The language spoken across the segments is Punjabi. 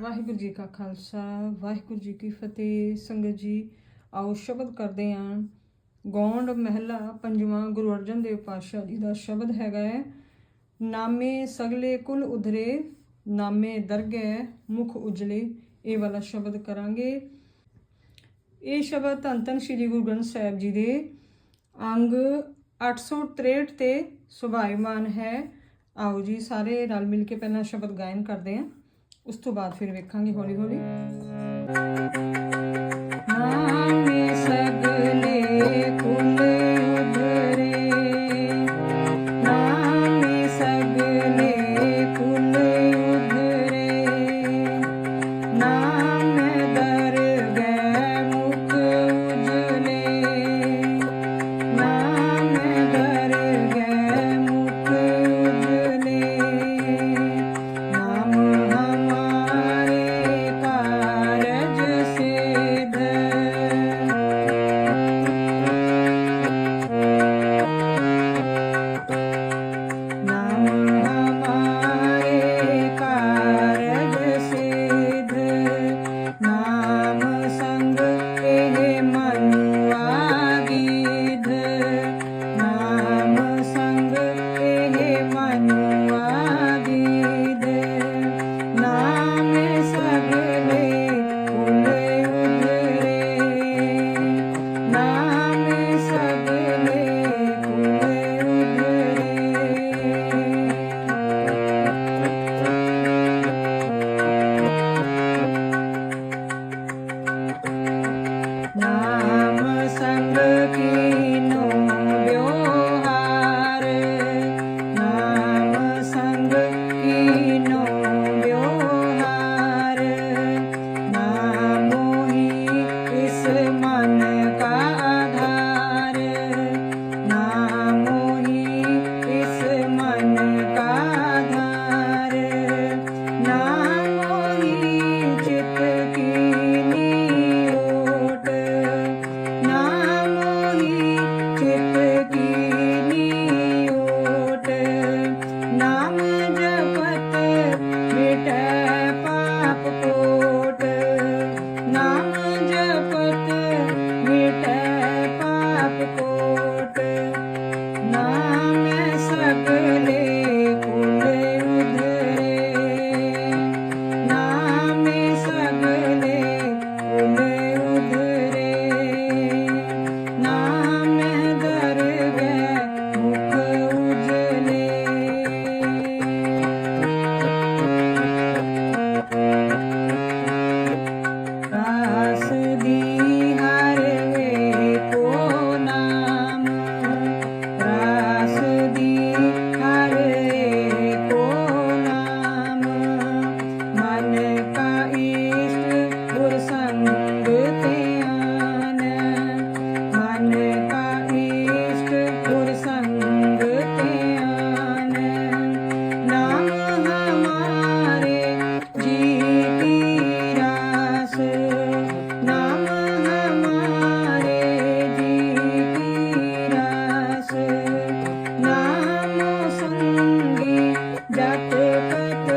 ਵਾਹਿਗੁਰੂ ਜੀ ਕਾ ਖਾਲਸਾ, ਵਾਹਿਗੁਰੂ ਜੀ ਕੀ ਫਤਿਹ। ਸੰਗਤ ਜੀ, ਆਓ ਸ਼ਬਦ ਕਰਦੇ ਆਂ। ਗੌਂਡ ਮਹਿਲਾ ਪੰਜਵਾਂ ਗੁਰੂ ਅਰਜਨ ਦੇਵ ਪਾਤਸ਼ਾਹ ਜੀ ਦਾ ਸ਼ਬਦ ਹੈਗਾ ਹੈ, ਨਾਮੇ ਸਗਲੇ ਕੁਲ ਉਧਰੇ, ਨਾਮੇ ਦਰਗਹਿ ਮੁਖ ਉਜਲੇ, ਇਹ ਵਾਲਾ ਸ਼ਬਦ ਕਰਾਂਗੇ। ਇਹ ਸ਼ਬਦ ਧੰਨ ਧੰਨ ਸ੍ਰੀ ਗੁਰੂ ਗ੍ਰੰਥ ਸਾਹਿਬ ਜੀ ਦੇ ਅੰਗ 863 ਤੇ ਸੁਭਾਈਮਾਨ ਹੈ। ਆਓ ਜੀ, ਸਾਰੇ ਰਲ ਮਿਲ ਕੇ ਪਹਿਲਾਂ ਸ਼ਬਦ ਗਾਇਨ ਕਰਦੇ ਹਾਂ ਉਸ ਤੋਂ ਬਾਅਦ ਫਿਰ ਵੇਖਾਂਗੇ ਹੌਲੀ ਹੌਲੀ। ਨਾਮੇ ਸਗਲੇ Thank you.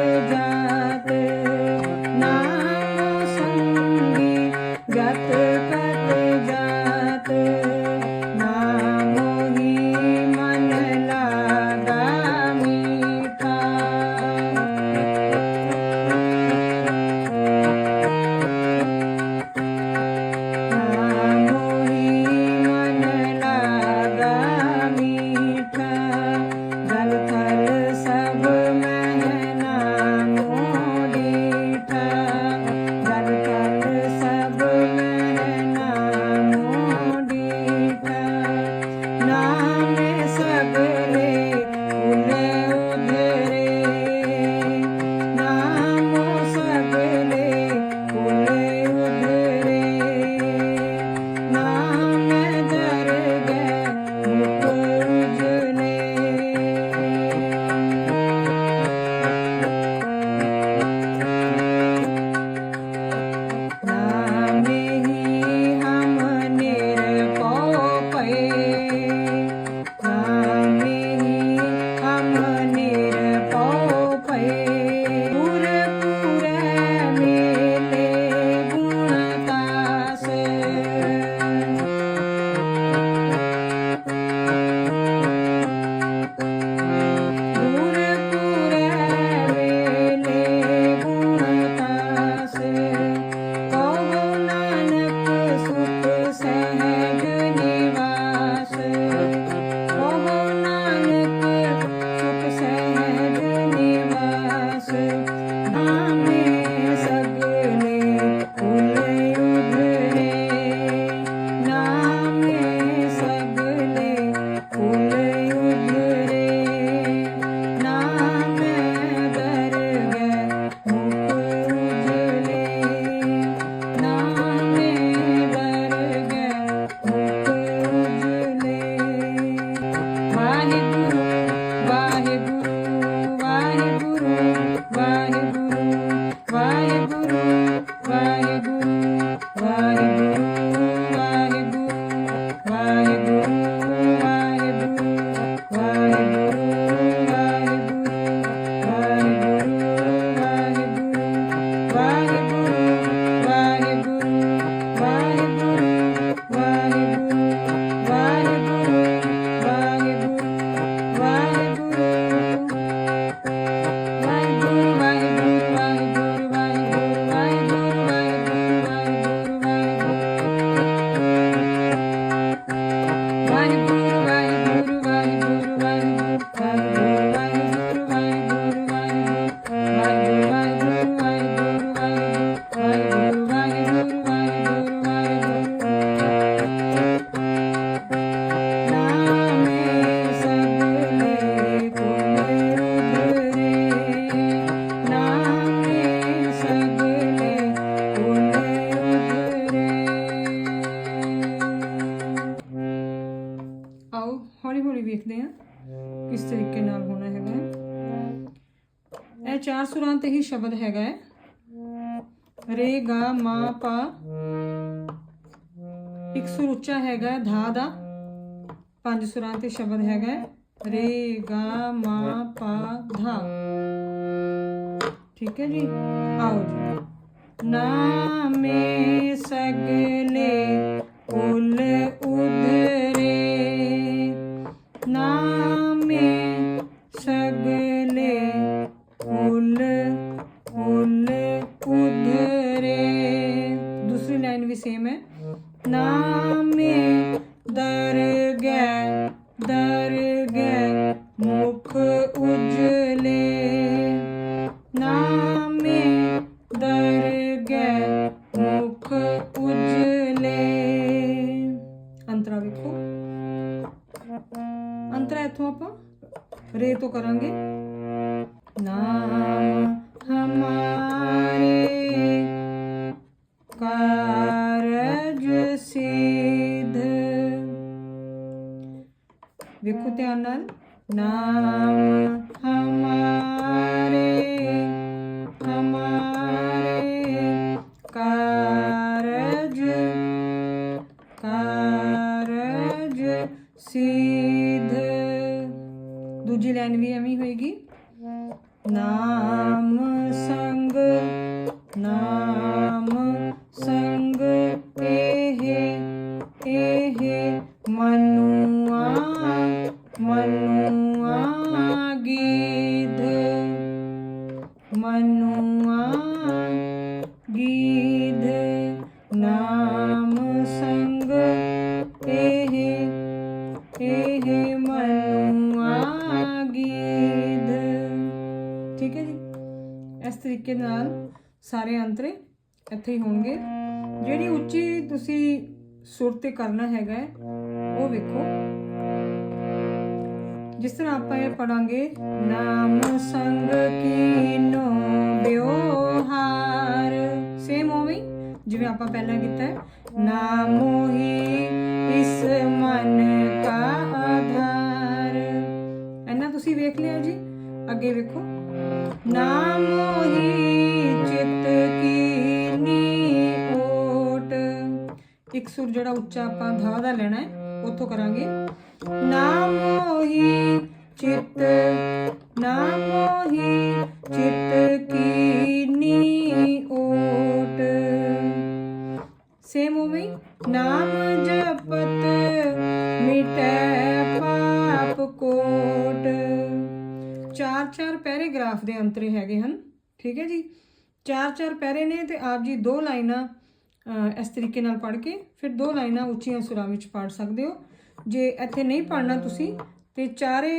ਇਸ ਤਰੀਕੇ ਨਾਲ ਹੋਣਾ ਹੈਗਾ ਹੈ। ਇਹ ਚਾਰ ਸੁਰਾਂ ਤੇ ਹੀ ਸ਼ਬਦ ਹੈਗਾ ਹੈ ਰੇ ਗਾ ਮਾ ਪਾ ਇੱਕ ਸੁਰ ਉੱਚਾ ਹੈਗਾ ਹੈ, ਧਾ ਦਾ ਪੰਜ ਸੁਰਾਂ ਤੇ ਸ਼ਬਦ ਹੈਗਾ ਹੈ, ਰੇ ਗਾ ਮਾ ਪਾ ਧਾ ਠੀਕ ਹੈ ਜੀ ਆਓ ਜੀ ਨਾਮੇ ਸਗਲੇ ਉਜਲੇ ਨਾਮੇ ਦਰਗਹਿ ਮੁਖ ਉਜਲੇ ਅੰਤਰਾ ਵੇਖੋ ਅੰਤਰਾ ਇੱਥੋਂ ਆਪਾਂ ਰੇ ਤੋਂ ਕਰਾਂਗੇ ਨਾਮ ਹਮਾਰੇ ਕਾਰਜ ਸਿਧ ਵੇਖੋ ਧਿਆਨ ਨਾਲ ਨਾਮ ਹਮਾਰੇ ਠੀਕ ਹੈ ਜੀ? ਇਸ ਤਰੀਕੇ ਨਾਲ ਸਾਰੇ ਅੰਤਰੇ ਇੱਥੇ ਹੀ ਹੋਣਗੇ। ਜਿਹੜੀ ਉੱਚੀ ਤੁਸੀਂ ਸੁਰ ਤੇ ਕਰਨਾ ਹੈਗਾ ਉਹ ਵੇਖੋ। ਜਿਸ ਤਰ੍ਹਾਂ ਆਪਾਂ ਇਹ ਪੜਾਂਗੇ ਨਾਮ ਸੰਗ ਕੀਨੋ ਵਿਵਹਾਰ ਸੇਮ ਉਵੇਂ ਜਿਵੇਂ ਆਪਾਂ ਪਹਿਲਾਂ ਕੀਤਾ ਹੈ। ਨਾਮੋ ਹੀ ਇਸ ਮਨ ਕਾ ਆਧਾਰ। ਇਹਨਾਂ ਤੁਸੀਂ ਵੇਖ ਲਿਆ ਜੀ। ਅੱਗੇ ਵੇਖੋ। ਨਾਮੋ ਹੀ ਚਿਤ ਕੀਨੀ ਓਟ। ਇੱਕ ਸੁਰ ਜਿਹੜਾ ਉੱਚਾ ਆਪਾਂ ਧਾ ਦਾ ਲੈਣਾ ਹੈ, ਉੱਥੋਂ ਕਰਾਂਗੇ। ਨਾਮੋ ਹੀ ਚਿਤ, ਨਾਮੋ ਹੀ ਚਿਤ ਕੀਨੀ ਓਟ। ਸੇਮ ਉਵੇਂ ਨਾਮ ਜਪਤ ਮਿਟੈ ਚਾਰ ਚਾਰ ਪੈਰਾਗ੍ਰਾਫ ਦੇ ਅੰਤਰੇ ਹੈਗੇ ਹਨ, ਠੀਕ ਹੈ ਜੀ? ਚਾਰ ਚਾਰ ਪੈਰੇ ਨੇ ਤੇ ਆਪ ਜੀ ਦੋ ਲਾਈਨਾਂ ਇਸ ਤਰੀਕੇ ਨਾਲ ਪੜ੍ਹ ਕੇ ਫਿਰ ਦੋ ਲਾਈਨਾਂ ਉੱਚੀਆਂ ਸੁਰਾਂ ਵਿੱਚ ਪੜ੍ਹ ਸਕਦੇ ਹੋ। ਜੇ ਇੱਥੇ ਨਹੀਂ ਪੜ੍ਹਨਾ ਤੁਸੀਂ, ਤੇ ਚਾਰੇ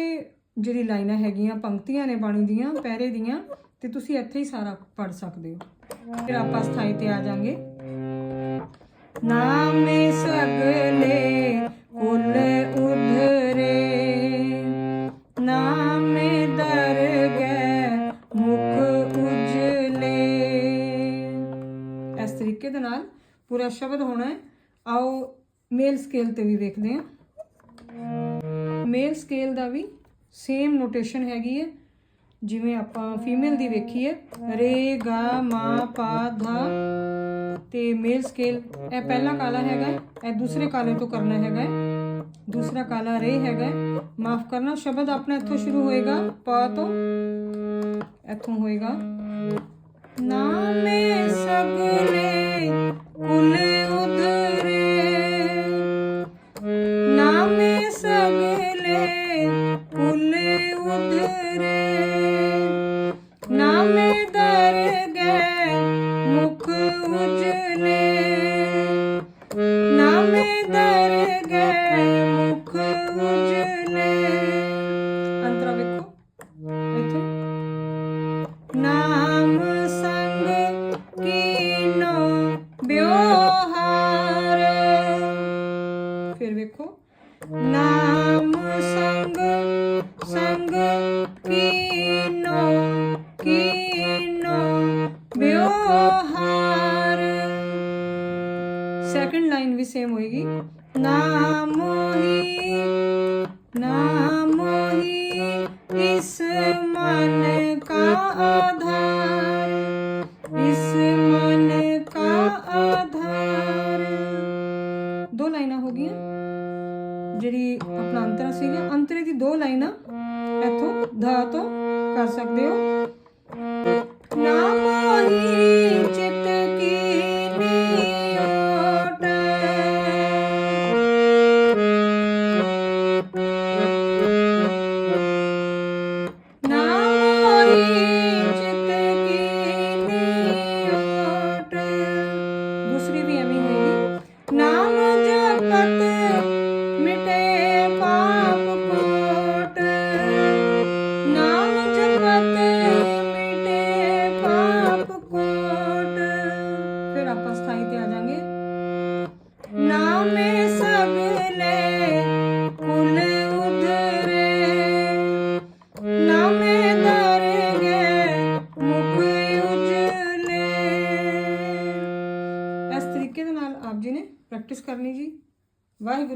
ਜਿਹੜੀ ਲਾਈਨਾਂ ਹੈਗੀਆਂ ਪੰਕਤੀਆਂ ਨੇ ਬਾਣੀ ਦੀਆਂ ਪੈਰੇ ਦੀਆਂ, ਤੇ ਤੁਸੀਂ ਇੱਥੇ ਹੀ ਸਾਰਾ ਪੜ੍ਹ ਸਕਦੇ ਹੋ। ਫਿਰ ਆਪਾਂ ਸਥਾਈ ਤੇ ਆ ਜਾਾਂਗੇ। ਨਾਮੇ ਸਗਲੇ ਕੁਲ ਨਾਲ ਪੂਰਾ ਸ਼ਬਦ ਹੋਣਾ ਹੈ। ਆਓ ਮੇਲ ਸਕੇਲ ਤੇ ਵੀ ਵੇਖਦੇ ਹਾਂ। ਮੇਲ ਸਕੇਲ ਦਾ ਵੀ ਸੇਮ ਨੋਟੇਸ਼ਨ ਹੈਗੀ ਹੈ, ਜਿਵੇਂ ਆਪਾਂ ਫੀਮੇਲ ਦੀ ਵੇਖੀ ਹੈ ਰੇ, ਗਾ, ਮਾ, ਪਾ, ਧਾ। ਤੇ ਮੇਲ ਸਕੇਲ ਇਹ ਪਹਿਲਾ ਕਾਲਾ ਹੈਗਾ ਇਹ ਦੂਸਰੇ ਕਾਲੇ ਤੋਂ ਕਰਨਾ ਹੈਗਾ ਦੂਸਰਾ ਕਾਲਾ ਰੇ ਹੈਗਾ ਮਾਫ ਕਰਨਾ, ਸ਼ਬਦ ਆਪਣਾ ਇੱਥੋਂ ਸ਼ੁਰੂ ਹੋਏਗਾ, ਪਾ ਤੋਂ। ਇੱਥੋਂ ਹੋਏਗਾ। ਨਾਮੇ ਸਗਲੇ ਕੁਲ मोही इस मन का आधार